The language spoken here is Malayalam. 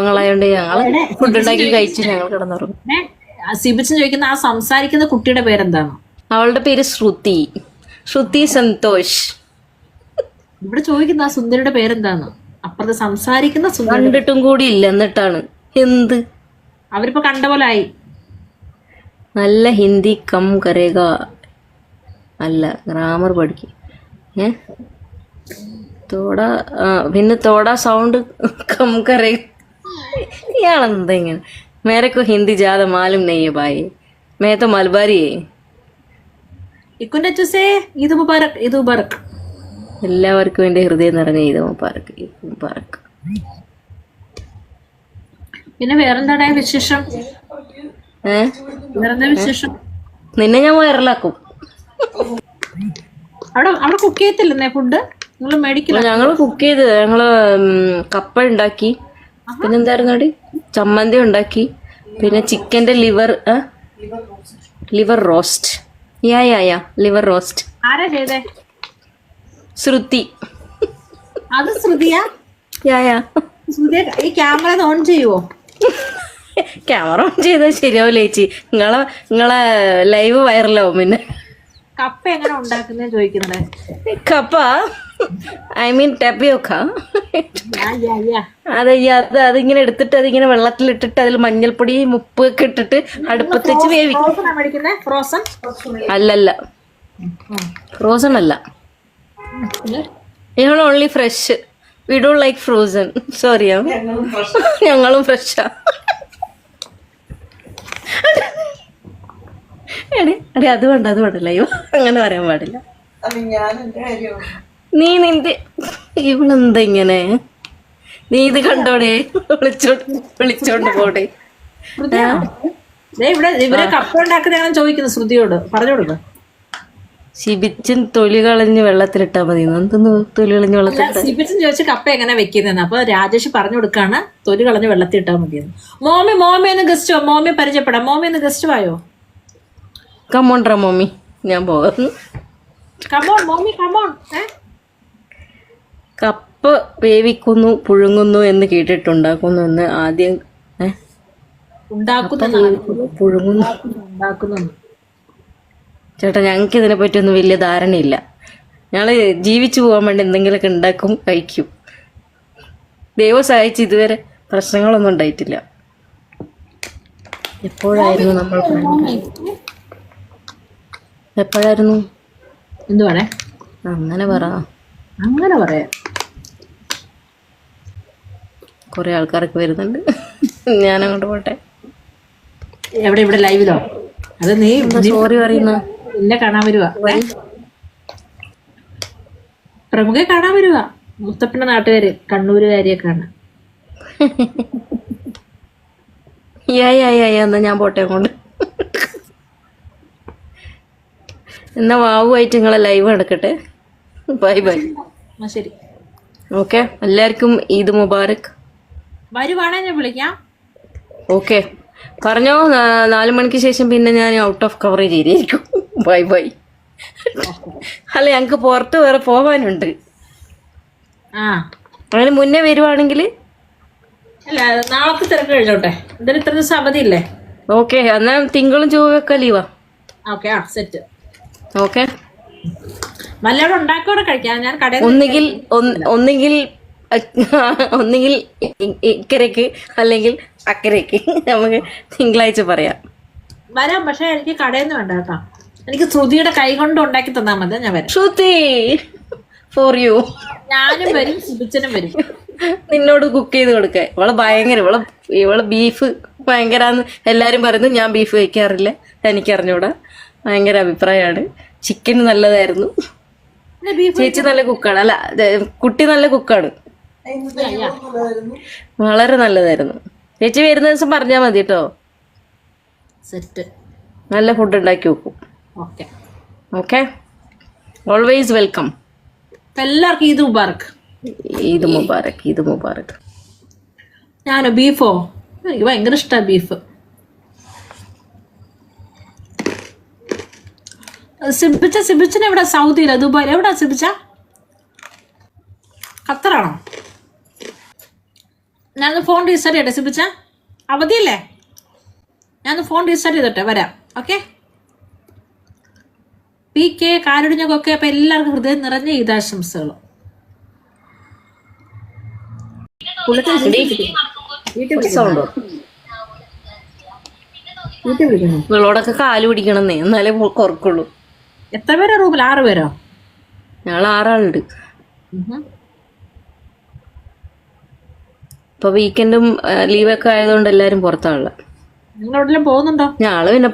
പാവങ്ങളായോണ്ട് ഞങ്ങൾ ഫുഡ് ഉണ്ടാക്കി കഴിച്ച് ഞങ്ങൾ കിടന്നുറങ്ങും. സിബിച്ചൻ ചോദിക്കുന്ന ആ സംസാരിക്കുന്ന കുട്ടിയുടെ പേരെന്താണ്? അവളുടെ പേര് ശ്രുതി. ശ്രുതി സന്തോഷ്. ഇവിടെ ചോദിക്കുന്ന ആ സുന്ദരിയുടെ പേരെന്താണ്? അപ്പുറത്ത് സംസാരിക്കുന്ന സുന്ദരി കണ്ടിട്ടും കൂടി ഇല്ല എന്നിട്ടാണ്. എന്ത്? അവരിപ്പോ കണ്ട പോലെ ആയി. നല്ല ഹിന്ദി കം കരേക അല്ല ഗ്രാമർ പഠിക്കും. ഏ? തോട ആ, പിന്നെ തോട സൗണ്ട് കം കരേ ഇയാളെന്താ ഇങ്ങനെ? മേരക്കോ ഹിന്ദി ജാത മാലും നെയ്യ ബായി. മേത്തോ മൽബാരിയേ. ഇക്കുന്റെ അച്ഛസേ ഇത് മുബാറക് ഇത് മുബാറക്. എല്ലാവർക്കും എന്റെ ഹൃദയം നിറഞ്ഞ ഇത് മുബാറക്ക് ഈദ് മുബാറക്ക് പിന്നെ വേറെന്താടാ വിശേഷം? വേറെന്താ വിശേഷം? നിന്നെ ഞാൻ വൈറലാക്കും അവിടെ അവിടെ കുക്ക് ചെയ്യത്തില്ലെന്നേ ഫുഡ് നിങ്ങൾ മേടിക്കില്ല? ഞങ്ങൾ കുക്ക് ചെയ്ത് ഞങ്ങൾ ഉം, കപ്പ ഉണ്ടാക്കി. പിന്നെന്തായിരുന്നു ചമ്മന്തി ഉണ്ടാക്കി. പിന്നെ ചിക്കന്റെ liver liver roast. Ya ya ya. Liver roast. ആരാ ചെയ്തേ? ശ്രുതി. അത് ശ്രുതിയാ? Ya ya. ഈ ക്യാമറ ഓൺ ചെയ്യുവോ? ക്യാമറ ഓൺ ചെയ്താൽ ശരിയാവില്ല ചേച്ചി. നിങ്ങളെ നിങ്ങളെ ലൈവ് വൈറലാവും പിന്നെ. കപ്പ എങ്ങനെ ഉണ്ടാക്കുന്ന ചോദിക്കുന്നത്? കപ്പ ഐ മീൻ ടപ്പിയോക്ക യാ യാ യാ. അത് അത് അതിങ്ങനെ എടുത്തിട്ട് അതിങ്ങനെ വെള്ളത്തിലിട്ടിട്ട് അതിൽ മഞ്ഞൾപ്പൊടി ഉപ്പ് ഒക്കെ ഇട്ടിട്ട് അടുപ്പത്ത് വെച്ച് വേവിക്കും ഫ്രോസൺ അല്ലല്ല. ഫ്രോസൺ അല്ല. ഞങ്ങൾ only fresh we do like frozen സോറിയാ ഞങ്ങളും ഫ്രഷാ അടി അത് വേണ്ട അത് വേണ്ട ലൈവ്. അങ്ങനെ പറയാൻ പാടില്ല. നീ നിന്റെ ഇവളെന്താ ഇങ്ങനെ? നീ ഇത് കണ്ടോടെ? വിളിച്ചോണ്ട് വിളിച്ചോണ്ട് പോടെ ഇവിടെ ഇവരെ കപ്പ ഉണ്ടാക്കുന്ന ചോദിക്കുന്നു ശ്രുതിയോട്. പറഞ്ഞു കൊടുക്ക. ശിബിച്ചൻ തൊലി കളഞ്ഞ് വെള്ളത്തിലിട്ടാ മതി. എന്തെന്ന് തൊലി കളഞ്ഞ് വെള്ളത്തിലിട്ട? ശിബിച്ചൻ ചോദിച്ച കപ്പ എങ്ങനെ വെക്കുന്നതെന്ന്. അപ്പൊ രാജേഷ് പറഞ്ഞു കൊടുക്കാണ് തൊലി കളഞ്ഞ് വെള്ളത്തിൽ ഇട്ടാ മതിയെന്ന്. മോമി മോമി ഒന്ന് ഗസ്റ്റ് മോമി പരിചയപ്പെടാം. മോമി ഒന്ന് ഗസ്റ്റ് വായോ കമ്മോണ്ട്ര മമ്മി ഞാൻ പോകുന്നു കമോൺ മോമി കമോൺ കപ്പ വേവിക്കുന്നു പുഴുങ്ങുന്നു എന്ന് കേട്ടിട്ടുണ്ടാക്കുന്നു എന്ന് ആദ്യം പുഴുങ്ങുന്നു. ചേട്ടാ ഞങ്ങൾക്ക് ഇതിനെ പറ്റിയൊന്നും വലിയ ധാരണയില്ല. ഞങ്ങൾ ജീവിച്ചു പോകാൻ വേണ്ടി എന്തെങ്കിലുമൊക്കെ ഉണ്ടാക്കും കഴിക്കും. ദൈവം സഹായിച്ച് ഇതുവരെ പ്രശ്നങ്ങളൊന്നും ഉണ്ടായിട്ടില്ല. എപ്പോഴായിരുന്നു നമ്മൾ എപ്പോഴായിരുന്നു? എന്തുവാണേ അങ്ങനെ പറ. അങ്ങനെ പറയാം. കുറെ ആൾക്കാരൊക്കെ വരുന്നുണ്ട്. ഞാൻ അങ്ങോട്ട് പോട്ടെ. എവിടെ ഇവിടെ ലൈവിലോ? അത് നീ സോറി പറയുന്ന? എന്നെ കാണാൻ വരുവാ. പ്രമുഖ കാണാൻ വരുവാ. മുത്തപ്പന്റെ നാട്ടുകാര് കണ്ണൂരുകാരിയൊക്കെ കാണാൻ യാ യാ യാ യാ എന്നാ ഞാൻ പോട്ടെ അങ്ങോട്ട്. എന്നാ വാവുമായിട്ട് നിങ്ങളെ ലൈവ് നടക്കട്ടെ. ബൈ ബൈ ശരി. ഓക്കെ എല്ലാവർക്കും ഈദ് മുബാറക്. വരുവാണെ ഞാൻ വിളിക്കാം. ഓക്കെ പറഞ്ഞോ നാലു മണിക്ക് ശേഷം പിന്നെ ഞാൻ ഔട്ട് ഓഫ് കവറേജ് ചെയ്തിരിക്കും. ബൈ ബൈ അല്ല ഞങ്ങൾക്ക് പുറത്ത് വേറെ പോവാനുണ്ട്. അങ്ങനെ മുന്നേ വരുവാണെങ്കിൽ അല്ല നാളത്തെ തിരക്ക് കഴിഞ്ഞോട്ടെ? എന്തായാലും ഇത്ര ദിവസം അവധിയില്ലേ? ഓക്കെ എന്നാ തിങ്കളും ചൊവ്വയൊക്കെ ലീവാ ഓക്കെ ആ. Set okay. വല്ലവിടെ ഉണ്ടാക്കിയോടെ കഴിക്കാം. ഞാൻ കടയിൽ ഒന്നുകിൽ ഒന്ന്- ഒന്നുകിൽ ഒന്നുകിൽ ഇക്കരക്ക് ഇക്കരയ്ക്ക് അല്ലെങ്കിൽ അക്കരയ്ക്ക്. നമുക്ക് തിങ്കളാഴ്ച പറയാം. വരാം. പക്ഷെ എനിക്ക് കടയിൽ നിന്ന് വേണ്ട കേട്ടോ. എനിക്ക് ശ്രുതിയുടെ കൈ കൊണ്ട് ഉണ്ടാക്കി തന്നാൽ മതി. ഞാൻ വരാം. ശ്രുതി ഫോർ യു ഞാനും വരും. സുബിച്ചനും വരും. നിന്നോട് കുക്ക് ചെയ്ത് കൊടുക്കാൻ. ഇവളെ ഭയങ്കര ഇവളെ ഇവളെ ബീഫ് ഭയങ്കരാന്ന് എല്ലാരും പറയുന്നു ഞാൻ ബീഫ് കഴിക്കാറില്ല. എനിക്കറിഞ്ഞൂടാ. ഭയങ്കര അഭിപ്രായമാണ്. ചിക്കൻ നല്ലതായിരുന്നു. ചേച്ചി നല്ല കുക്കാണ് അല്ല കുട്ടി നല്ല കുക്കാണ് വളരെ നല്ലതായിരുന്നു. ചേച്ചി വരുന്ന ദിവസം പറഞ്ഞാ മതി കേട്ടോ സെറ്റ്. നല്ല ഫുഡ് ഉണ്ടാക്കി വെക്കും. ഓക്കെ. ഓക്കെ? ഓൾവേസ് വെൽക്കം എല്ലാവർക്കും ഈദ് മുബാറക്ക് ഈദ് മുബാറക്ക് ഈദ് മുബാറക്ക് ഞാനോ ബീഫോ? എനിക്ക് ഭയങ്കര ഇഷ്ടമാണ് ബീഫ്. സിബിച്ച സിബിച്ചിന് എവിടെ? സൗദിയില? ദുബായിൽ എവിടെ സിബിച്ച? ഖത്തറാണോ? ഞാൻ ഫോൺ റീസ്റ്റാർട്ട് ചെയ്യട്ടെ സിബിച്ച? അവധിയല്ലേ? ഞാനൊന്ന് ഫോൺ റീസ്റ്റാർട്ട് ചെയ്തോട്ടെ വരാം. ഓക്കെ പി കെ കാരുടിഞ്ഞൊക്കെ അപ്പൊ എല്ലാവർക്കും ഹൃദയം നിറഞ്ഞ ഈദാശംസകൾ സൗണ്ടോ. ഇവളോടൊക്കെ കാൽ പിടിക്കണമെന്നേ. എന്നാലേ കുറക്കുള്ളൂ. എത്ര പേരാ റൂമിൽ ആറ് പേരോ? ഞങ്ങൾ ആറാളുണ്ട്. ഇപ്പൊ വീക്കെൻഡും ലീവൊക്കെ ആയതുകൊണ്ട് എല്ലാരും പുറത്താണുള്ളത് നിങ്ങൾ എവിടെയെങ്കിലും പോകുന്നുണ്ടോ? ഞങ്ങൾ പിന്നെ